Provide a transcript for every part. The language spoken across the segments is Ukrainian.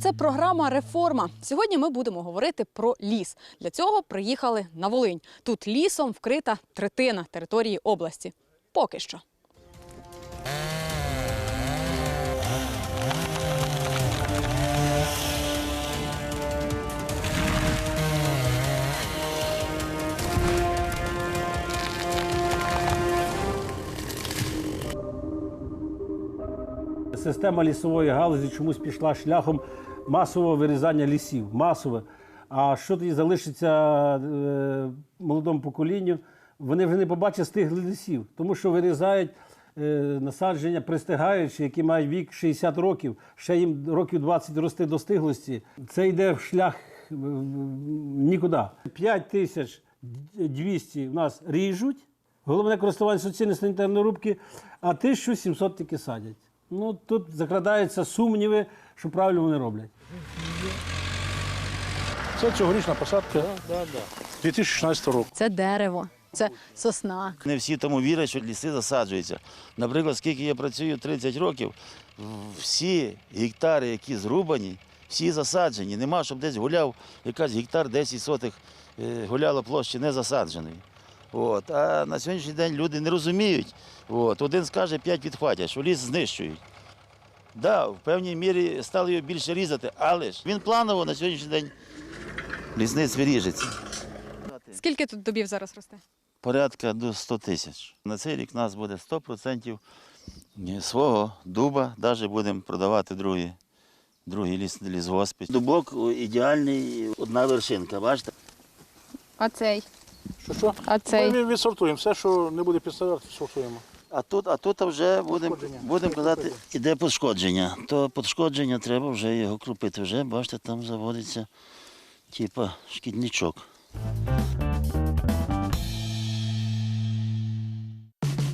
це програма Реформа. Сьогодні ми будемо говорити про ліс. Для цього приїхали на Волинь. Тут лісом вкрита третина території області. Поки що. Система лісової галузі чомусь пішла шляхом масового вирізання лісів. Масове. А що тоді залишиться е, молодому поколінню? Вони вже не побачать стиглих лісів, тому що вирізають е, насадження пристигаючі, які мають вік 60 років, ще їм років 20 рости до стиглості. Це йде в шлях е, нікуди. 5 тисяч 200 в нас ріжуть. Головне користування суцільної санітарної рубки, а 1700 тільки садять. Ну тут закрадаються сумніви, що правильно вони роблять. Це цьогорічна посадка 2016 року. Це дерево, це сосна. Не всі тому вірять, що ліси засаджуються. Наприклад, скільки я працюю 30 років, всі гектари, які зрубані, всі засаджені. Нема, щоб десь гуляв якась гектар 10 сотих е, гуляла площі не засадженої. От. А на сьогоднішній день люди не розуміють. От. Один скаже, п'ять відхватять, що ліс знищують. Да, в певній мірі стали його більше різати, але ж він планово на сьогоднішній день лісництві ріжеться. Скільки тут дубів зараз росте? порядка до 100 тисяч. На цей рік у нас буде 100% свого дуба, навіть будемо продавати другий, другий ліс, лісгоспи. Дубок ідеальний, одна вершинка, бачите? А цей. Що що? А цей? Ми відсортуємо. Все, що не буде підставляти, сортуємо. А тут, а тут вже будемо будем казати, іде пошкодження. То пошкодження треба вже його крупити. Вже, бачите, там заводиться типа шкідничок.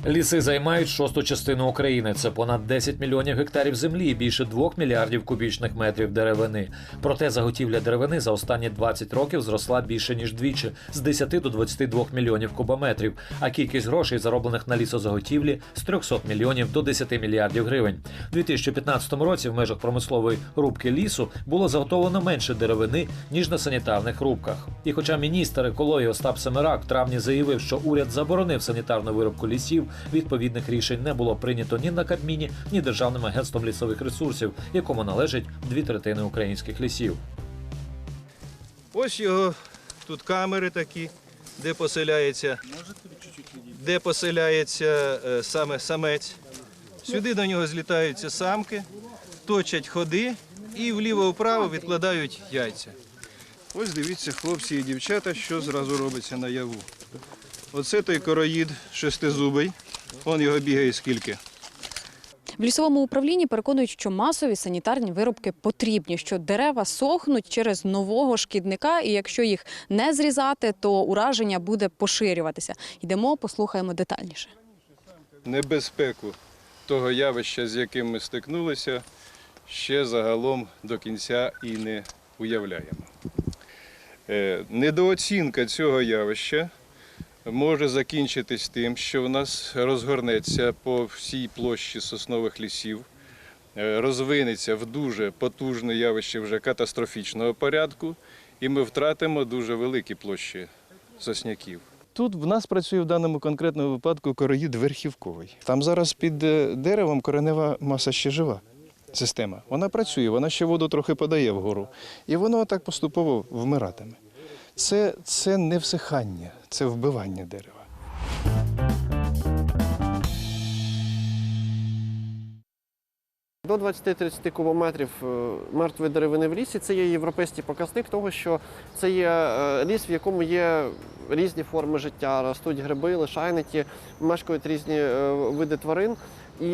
Ліси займають шосту частину України. Це понад 10 мільйонів гектарів землі і більше 2 мільярдів кубічних метрів деревини. Проте заготівля деревини за останні 20 років зросла більше ніж двічі з 10 до 22 мільйонів кубометрів. А кількість грошей, зароблених на лісозаготівлі, з 300 мільйонів до 10 мільярдів гривень. У 2015 році в межах промислової рубки лісу було заготовлено менше деревини ніж на санітарних рубках. І хоча міністр екології Остап Семерак в травні заявив, що уряд заборонив санітарну вирубку лісів, відповідних рішень не було прийнято ні на Кабміні, ні Державним агентством лісових ресурсів, якому належить дві третини українських лісів. Ось його тут камери такі, де поселяється, де поселяється е, саме самець. Сюди до нього злітаються самки, точать ходи і вліво-вправо відкладають яйця. Ось дивіться, хлопці і дівчата, що зразу робиться наяву. Оце той короїд шестизубий. Он його бігає скільки. В лісовому управлінні переконують, що масові санітарні виробки потрібні, що дерева сохнуть через нового шкідника, і якщо їх не зрізати, то ураження буде поширюватися. Йдемо, послухаємо детальніше. небезпеку того явища, з яким ми стикнулися, ще загалом до кінця і не уявляємо. Е, Недооцінка цього явища може закінчитись тим, що в нас розгорнеться по всій площі соснових лісів, е, розвинеться в дуже потужне явище вже катастрофічного порядку, і ми втратимо дуже великі площі сосняків. Тут в нас працює в даному конкретному випадку короїд верхівковий. Там зараз під е, деревом коренева маса ще жива. Система. Вона працює, вона ще воду трохи подає вгору. І воно так поступово вмиратиме. Це, це не всихання, це вбивання дерева. До 20-30 кубометрів е, мертвої деревини в лісі це є європейський показник того, що це є е, ліс, в якому є різні форми життя, ростуть гриби, лишайники, мешкають різні е, види тварин. І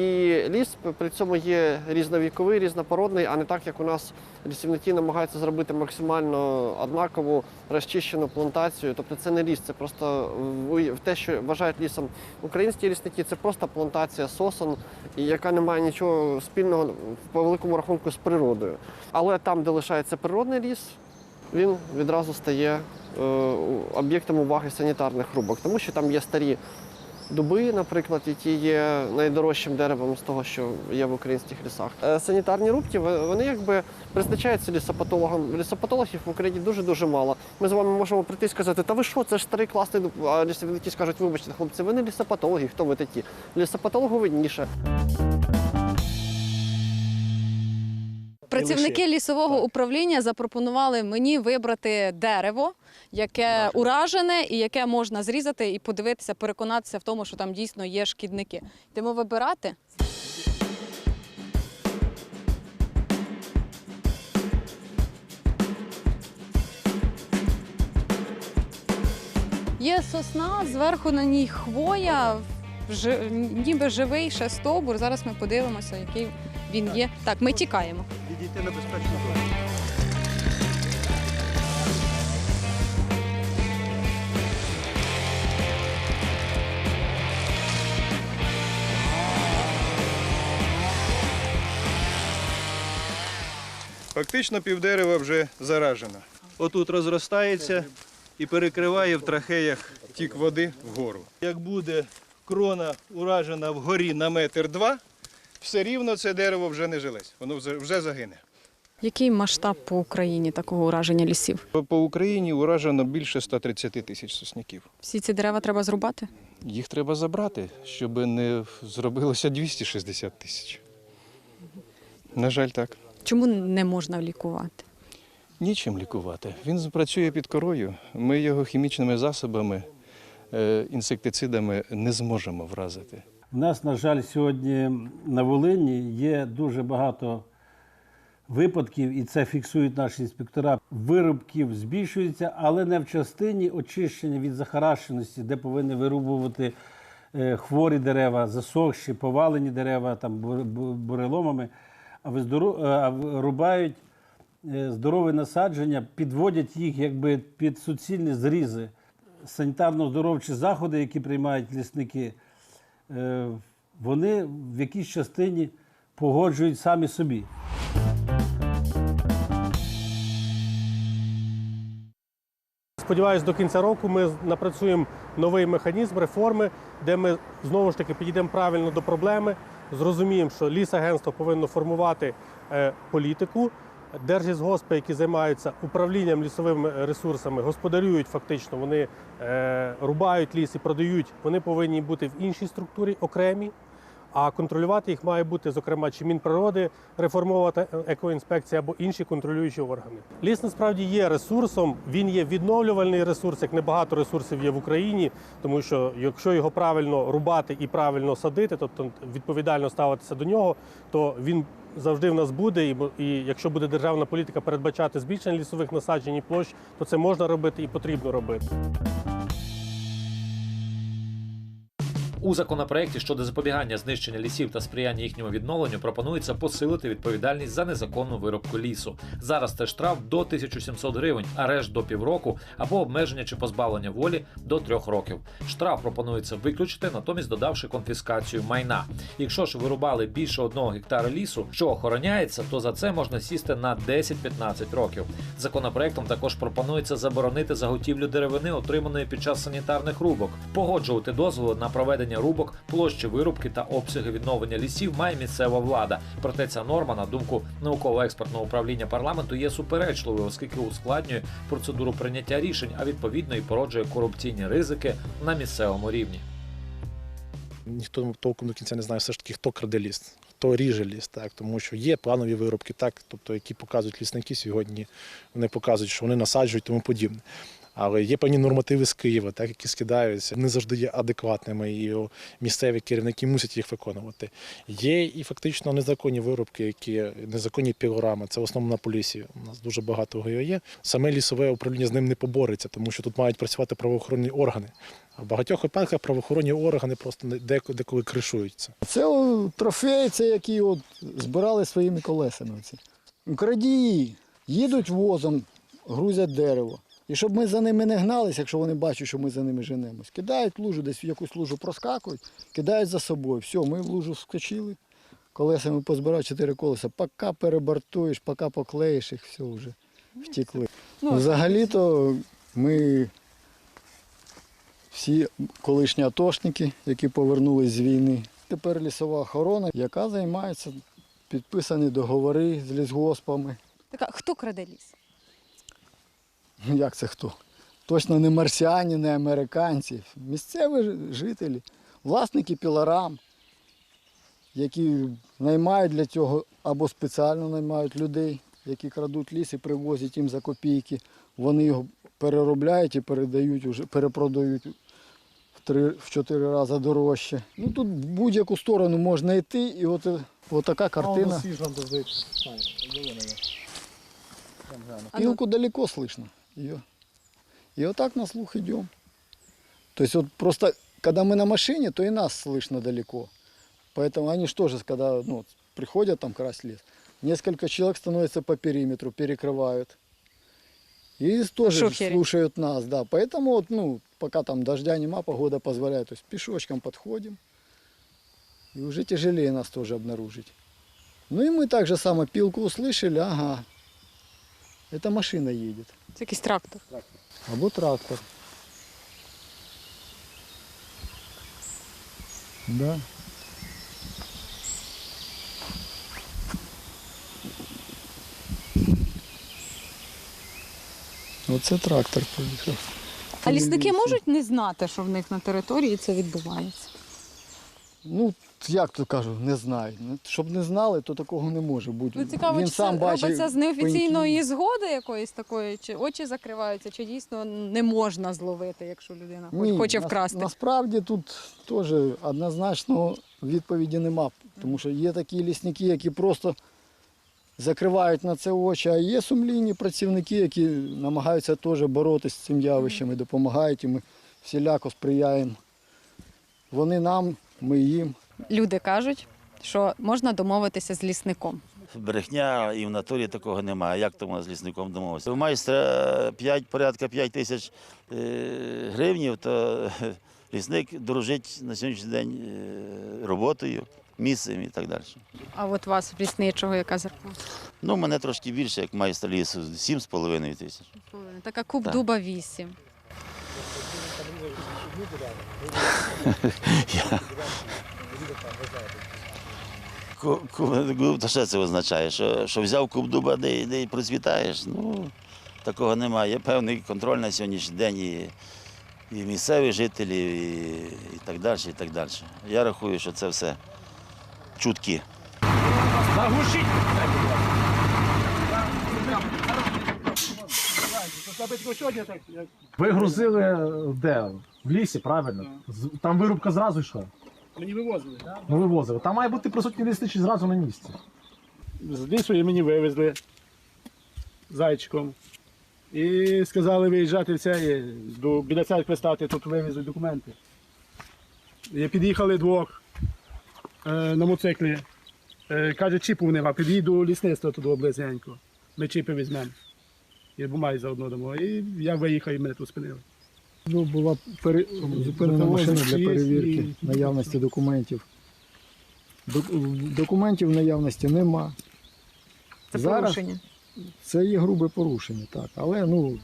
ліс при цьому є різновіковий, різнопородний, а не так, як у нас лісівники намагаються зробити максимально однакову розчищену плантацію. Тобто це не ліс, це просто в- те, що вважають лісом українські лісники, це просто плантація сосон, яка не має нічого спільного по великому рахунку з природою. Але там, де лишається природний ліс, він відразу стає е, об'єктом уваги санітарних рубок, тому що там є старі дуби, наприклад, які є найдорожчим деревом з того, що є в українських лісах. Е, Санітарні рубки вони якби призначаються лісопатологам. Лісопатологів в Україні дуже дуже мало. Ми з вами можемо прийти і сказати, та ви що, це ж старий класний дуб. А лісовики скажуть, вибачте, хлопці, ви не лісопатологи, хто ви такі? Лісопатологу видніше. Працівники лісового управління запропонували мені вибрати дерево, яке уражене і яке можна зрізати і подивитися, переконатися в тому, що там дійсно є шкідники. Йдемо вибирати. Є сосна, зверху на ній хвоя, ніби живий ще стовбур. Зараз ми подивимося, який він є. Так, ми тікаємо. Відійти на безпечну зону. Фактично півдерева вже заражено. Отут розростається і перекриває в трахеях тік води вгору. Як буде крона уражена вгорі на метр два, все рівно це дерево вже не жилець, воно вже- загине. Який масштаб по Україні такого ураження лісів? По- По Україні уражено більше 130 тисяч сосняків. Всі ці дерева треба зрубати? Їх треба забрати, щоб не зробилося 260 тисяч. На жаль, так. Чому не можна лікувати? Нічим лікувати. Він працює під корою. Ми його хімічними засобами, е, інсектицидами не зможемо вразити. У нас, на жаль, сьогодні на Волині є дуже багато випадків, і це фіксують наші інспектора. Вирубків збільшується, але не в частині очищення від захаращеності, де повинні вирубувати е, хворі дерева, засохші, повалені дерева там буреломами, а е, а в- рубають е, здорові насадження, підводять їх якби під суцільні зрізи. Санітарно-здоровчі заходи, які приймають лісники, вони в якійсь частині погоджують самі собі. Сподіваюсь, до кінця року ми напрацюємо новий механізм реформи, де ми знову ж таки підійдемо правильно до проблеми, зрозуміємо, що лісагентство повинно формувати е, політику. Держлісгоспи, які займаються управлінням лісовими ресурсами, господарюють фактично, вони е, рубають ліс і продають. Вони повинні бути в іншій структурі окремі. А контролювати їх має бути, зокрема, чи Мінприроди, реформовувати екоінспекція або інші контролюючі органи. Ліс насправді є ресурсом, він є відновлювальний ресурс, як небагато ресурсів є в Україні, тому що якщо його правильно рубати і правильно садити, тобто відповідально ставитися до нього, то він завжди в нас буде. І, і якщо буде державна політика передбачати збільшення лісових насаджень і площ, то це можна робити і потрібно робити. У законопроекті щодо запобігання знищення лісів та сприяння їхньому відновленню пропонується посилити відповідальність за незаконну вирубку лісу. Зараз це штраф до 1700 гривень, арешт до півроку або обмеження чи позбавлення волі до трьох років. Штраф пропонується виключити, натомість додавши конфіскацію майна. Якщо ж вирубали більше одного гектара лісу, що охороняється, то за це можна сісти на 10-15 років. Законопроектом також пропонується заборонити заготівлю деревини, отриманої під час санітарних рубок, погоджувати дозволи на проведення рубок, площі вирубки та обсяги відновлення лісів має місцева влада. Проте ця норма, на думку науково-експертного управління парламенту, є суперечливою, оскільки ускладнює процедуру прийняття рішень, а відповідно і породжує корупційні ризики на місцевому рівні. ніхто толком до кінця не знає все ж таки, хто краде ліс, хто ріже ліс, так, тому що є планові виробки, так, тобто, які показують лісники сьогодні, вони показують, що вони насаджують тому подібне. Але є певні нормативи з Києва, так, які скидаються, не завжди є адекватними, і місцеві керівники мусять їх виконувати. Є і фактично незаконні виробки, які незаконні пілорами. Це в основному на полісі. У нас дуже багато його є. Саме лісове управління з ним не побореться, тому що тут мають працювати правоохоронні органи. А в багатьох випадках правоохоронні органи просто деколи кришуються. Це о, трофеї, це які от збирали своїми колесами. Крадії їдуть возом, грузять дерево. І щоб ми за ними не гналися, якщо вони бачать, що ми за ними женемось, кидають лужу, десь в якусь лужу проскакують, кидають за собою. Все, ми в лужу вскочили, колесами позбирав чотири колеса, поки перебортуєш, поки поклеїш їх, все вже втекли. Ну, Взагалі-то ми всі колишні атошники, які повернулись з війни. Тепер лісова охорона, яка займається підписані договори з лісгоспами. Така, хто краде ліс? Ну, Як це хто? Точно не марсіані, не американці. Місцеві жителі, власники пілорам, які наймають для цього або спеціально наймають людей, які крадуть ліс і привозять їм за копійки. Вони його переробляють і передають, уже, перепродають в три, в чотири рази дорожче. Ну тут в будь-яку сторону можна йти, і от, от така картина. А ну, Пилку далеко слышно ее. И вот так на слух идем. То есть вот просто, когда мы на машине, то и нас слышно далеко. Поэтому они что же, когда ну, приходят там красть лес, несколько человек становятся по периметру, перекрывают. И тоже Шухеры. слушают нас, да. Поэтому вот, ну, пока там дождя нема, погода позволяет, то есть пешочком подходим. И уже тяжелее нас тоже обнаружить. Ну и мы так же само пилку услышали, ага, это машина едет. Це якийсь трактор. Або трактор. Да. Оце трактор поїхав. А лісники можуть не знати, що в них на території це відбувається? Ну, як то кажу, не знаю. Ну, Щоб не знали, то такого не може бути. Ну, цікаво, Він чи сам це бачить робиться з неофіційної пеньки. згоди якоїсь такої, чи очі закриваються, чи дійсно не можна зловити, якщо людина Ні, хоче нас- вкрасти. Насправді тут теж однозначно відповіді нема. Тому що є такі лісники, які просто закривають на це очі, а є сумлінні працівники, які намагаються теж боротися з цим явищем і допомагають, і ми всіляко сприяємо. Вони нам, ми їм. Люди кажуть, що можна домовитися з лісником. Брехня і в натурі такого немає. Як тому з лісником домовитися? У майстра 5, порядка 5 тисяч е, гривнів, то е, лісник дорожить на сьогоднішній день е, роботою, місцем і так далі. А от вас в лісничого яка зарплата? Ну, мене трошки більше, як майстра лісу, 7,5 тисяч. Така куб Так. дуба 8. Ку- То що це означає? Що, що взяв куб дуба, де, де й процвітаєш? Ну, такого немає. Є певний контроль на сьогоднішній день і, і місцевих жителів, і, і так далі, і так далі. Я рахую, що це все чутки. Ви грузили де? В лісі, правильно? З- Там вирубка зразу йшла. Мені вивозили. Ну вивозили. Там має бути присутній лісничий зразу на місці. З лісу і мені вивезли зайчиком. І сказали виїжджати в це, до, біля церкви стати, тут вивезуть документи. І під'їхали двох е, на мотоциклі. Е, каже, чіпу нема, під'їду до лісництва туди близенько. Ми чіпи візьмемо. І бумаги заодно дамо. І я виїхав і мене тут спинили. Ну, була пере... зупинена машина для перевірки і- наявності документів. Док- Документів наявності нема. Це Зараз порушення. Це є грубе порушення, так. Але ну,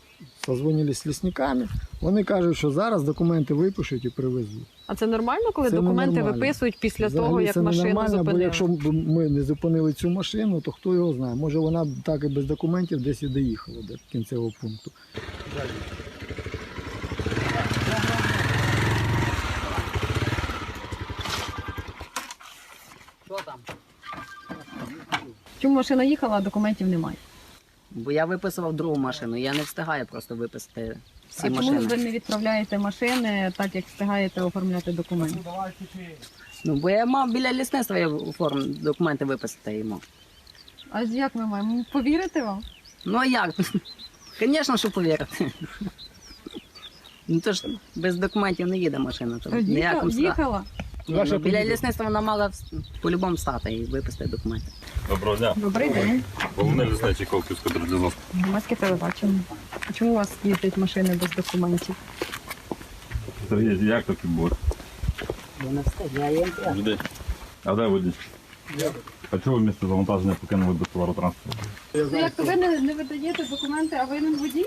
созвонились з лісниками. Вони кажуть, що зараз документи випишуть і привезуть. А це нормально, коли Це документи ненормально. виписують після Взагалі того, як це машину ненормально, бо якщо б ми не зупинили цю машину, то хто його знає. Може вона так і без документів десь і доїхала до кінцевого пункту. Що Чому машина їхала, а документів немає? Бо я виписував другу машину, я не встигаю просто виписати всі а чому машини. ж ви не відправляєте машини так, як встигаєте оформляти документи? Ну, бо я мав біля лісництва я оформ документи виписати йому. А як ми маємо повірити вам? Ну а як? Звісно, що повірити. Ну то ж без документів не їде машина. Їхала, їхала. Ваша ну, біля лісництва вона мала вс- по-любому стати і виписати документи. Доброго дня. Добрий день. Головне лісничий Ковківського держлізовського. Громадське телебачення. А чому у вас їздять машини без документів? Сергій, як так відбувається? Вона встигає. Людей. А де водій? А чого ви місце завантаження покинули без товаротранспорту? Ну як то ви не, не видаєте документи, а ви не водій?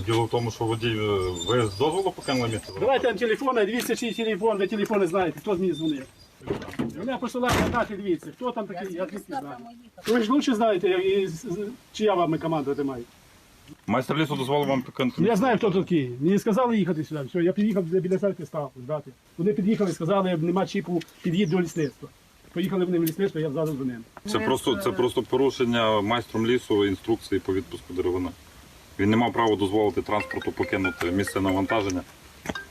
Діло в тому, що водій, е, ви з дозволу покинули місце? Давайте там телефон, дивіться, чий телефон, ви телефон не знаєте, хто з мені дзвонив. Мене посилають дати, дивіться, хто там такий, я звідки знаю. Ви ж лучше знаєте, як- з- вами командувати маю. Майстер лісу дозволив вам покинути Я знаю, хто такий. Мені сказали їхати сюди. Все, я під'їхав біля церкви став ждати. Вони під'їхали, сказали, нема чіпу, під'їдь до лісництва. Поїхали вони в лісництво, я зразу за ним. Це просто, це просто порушення майстром лісу інструкції по відпуску деревини. Він не мав права дозволити транспорту покинути місце навантаження,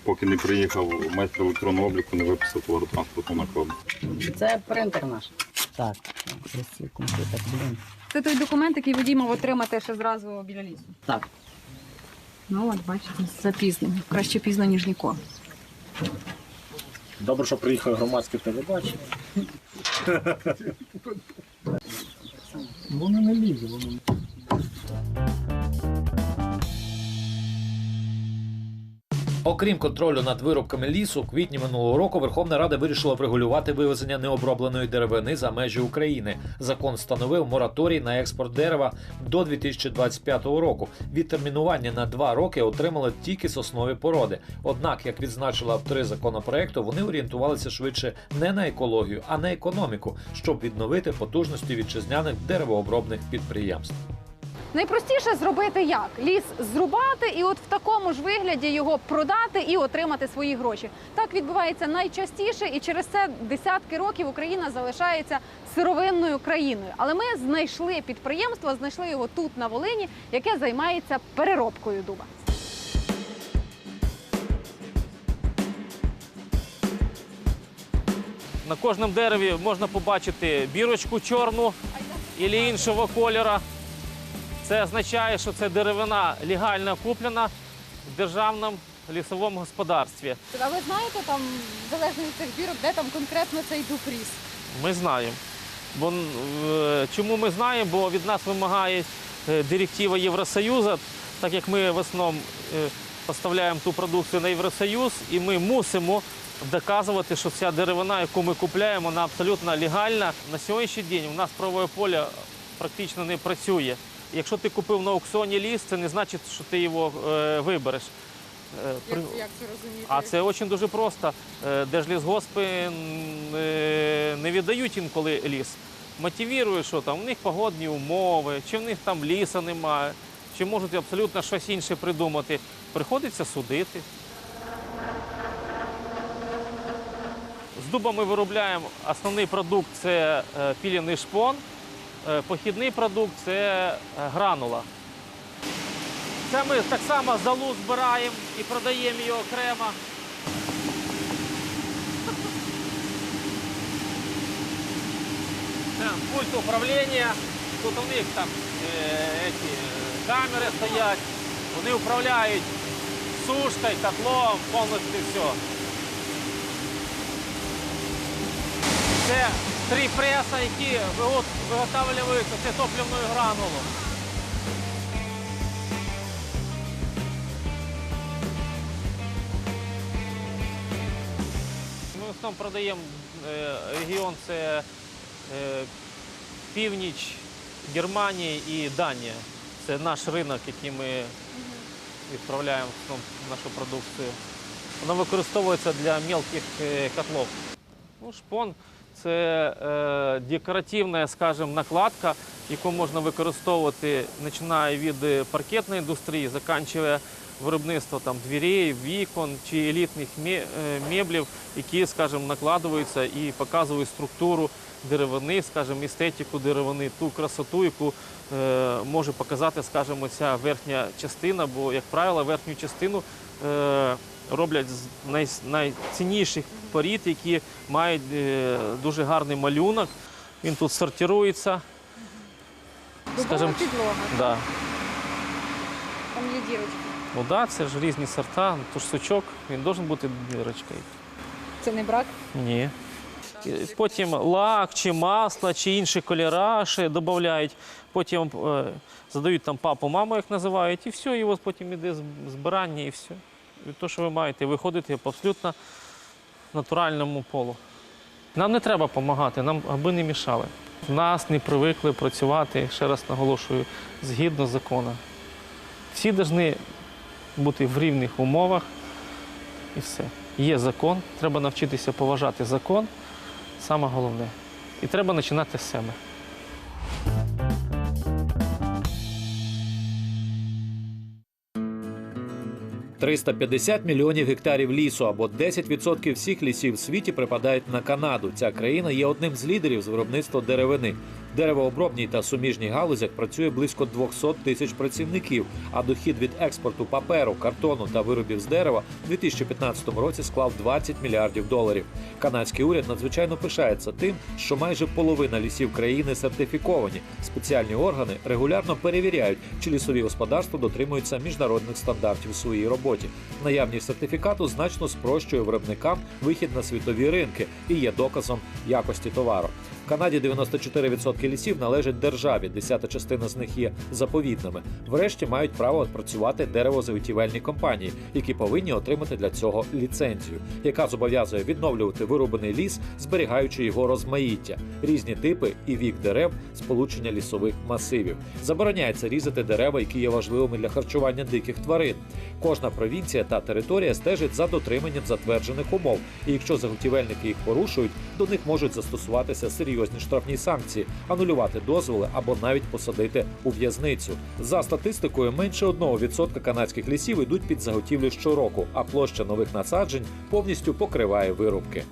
поки не приїхав майстер електронного обліку, не виписав товаротранспортну накладну. Це принтер наш. Так, ось комп'ютер, блін. Це той документ, який водій мав отримати ще зразу біля лісу. Так. Ну, от бачите, запізно. Краще пізно, ніж ніколи. Добре, що приїхав громадське телебачення. Воно не лізе, воно. Окрім контролю над виробками лісу, у квітні минулого року Верховна Рада вирішила врегулювати вивезення необробленої деревини за межі України. Закон встановив мораторій на експорт дерева до 2025 року. Відтермінування на два роки отримали тільки соснові породи. Однак, як відзначили автори законопроекту, вони орієнтувалися швидше не на екологію, а на економіку, щоб відновити потужності вітчизняних деревообробних підприємств. Найпростіше зробити як? Ліс зрубати і от в такому ж вигляді його продати і отримати свої гроші. Так відбувається найчастіше, і через це десятки років Україна залишається сировинною країною. Але ми знайшли підприємство, знайшли його тут на Волині, яке займається переробкою дуба. На кожному дереві можна побачити бірочку чорну або іншого кольору. Це означає, що це деревина легально куплена в державному лісовому господарстві. А ви знаєте там, залежно від цих бірок, де там конкретно цей дуб ріс? Ми знаємо. Бо, чому ми знаємо? Бо від нас вимагає е, директива Євросоюзу, так як ми в основному е, поставляємо ту продукцію на Євросоюз, і ми мусимо доказувати, що ця деревина, яку ми купуємо, вона абсолютно легальна. На сьогоднішній день у нас правове поле практично не працює. Якщо ти купив на аукціоні ліс, це не значить, що ти його е, вибереш. Е, при- як це розуміти? а це дуже дуже просто. Е, Держлісгоспи м, е, не віддають інколи ліс. Мотивірують, що там у них погодні умови, чи в них там ліса немає, чи можуть абсолютно щось інше придумати. Приходиться судити. З дуба ми виробляємо основний продукт це е, піляний шпон, похідний продукт це е, гранула. Це ми так само залу збираємо і продаємо її окремо. Пульт управління. Тут у них там е, ці, е, камери стоять. Вони управляють сушкою, котлом, повністю все. Це три преса, які вигот- виготовлюють оце топливну гранулу. Ми в основному продаємо е, регіон це е, північ Германії і Данія. Це наш ринок, який ми відправляємо в нашу продукцію. Вона використовується для мелких е, котлов. Ну, шпон це е, декоративна, скажімо, накладка, яку можна використовувати починає від паркетної індустрії, закінчує виробництво там, дверей, вікон чи елітних е, меблів, які, скажімо, накладуються і показують структуру деревини, скажімо, естетику деревини, ту красоту, яку е, може показати, скажімо, ця верхня частина, бо, як правило, верхню частину е, роблять з най, найцінніших порід, які мають е, дуже гарний малюнок. Він тут сортирується. Дубова підлога. да. Там є дірочки. Ну да, це ж різні сорта, тож сучок, він має бути дірочкою. Це не брак. Ні. Потім лак, чи масло, чи інші кольори додають. Потім е, задають там папу, маму, як називають, і все, і от потім іде збирання і все. І те, що ви маєте, виходите по абсолютно натуральному полу. Нам не треба допомагати, нам аби не мішали. Нас не привикли працювати, ще раз наголошую, згідно закону. Всі повинні бути в рівних умовах і все. Є закон, треба навчитися поважати закон, саме головне. І треба починати з себе. 350 мільйонів гектарів лісу або 10% всіх лісів в світі припадають на Канаду. Ця країна є одним з лідерів з виробництва деревини. Деревообробній та суміжній галузях працює близько 200 тисяч працівників, а дохід від експорту паперу, картону та виробів з дерева у 2015 році склав 20 мільярдів доларів. Канадський уряд надзвичайно пишається тим, що майже половина лісів країни сертифіковані. Спеціальні органи регулярно перевіряють, чи лісові господарства дотримуються міжнародних стандартів у своїй роботі. Наявність сертифікату значно спрощує виробникам вихід на світові ринки і є доказом якості товару. В Канаді 94% лісів належать державі, десята частина з них є заповідними. Врешті мають право працювати деревозаготівельні компанії, які повинні отримати для цього ліцензію, яка зобов'язує відновлювати вирубаний ліс, зберігаючи його розмаїття, різні типи і вік дерев, сполучення лісових масивів. Забороняється різати дерева, які є важливими для харчування диких тварин. Кожна провінція та територія стежить за дотриманням затверджених умов, і якщо заготівельники їх порушують, до них можуть застосуватися серйозні штрафні санкції, анулювати дозволи або навіть посадити у в'язницю. За статистикою, менше 1% канадських лісів йдуть під заготівлю щороку, а площа нових насаджень повністю покриває вирубки.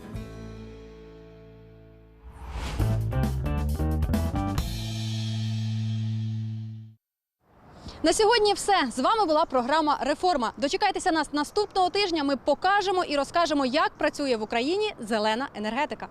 На сьогодні все. З вами була програма Реформа. Дочекайтеся нас наступного тижня. Ми покажемо і розкажемо, як працює в Україні зелена енергетика.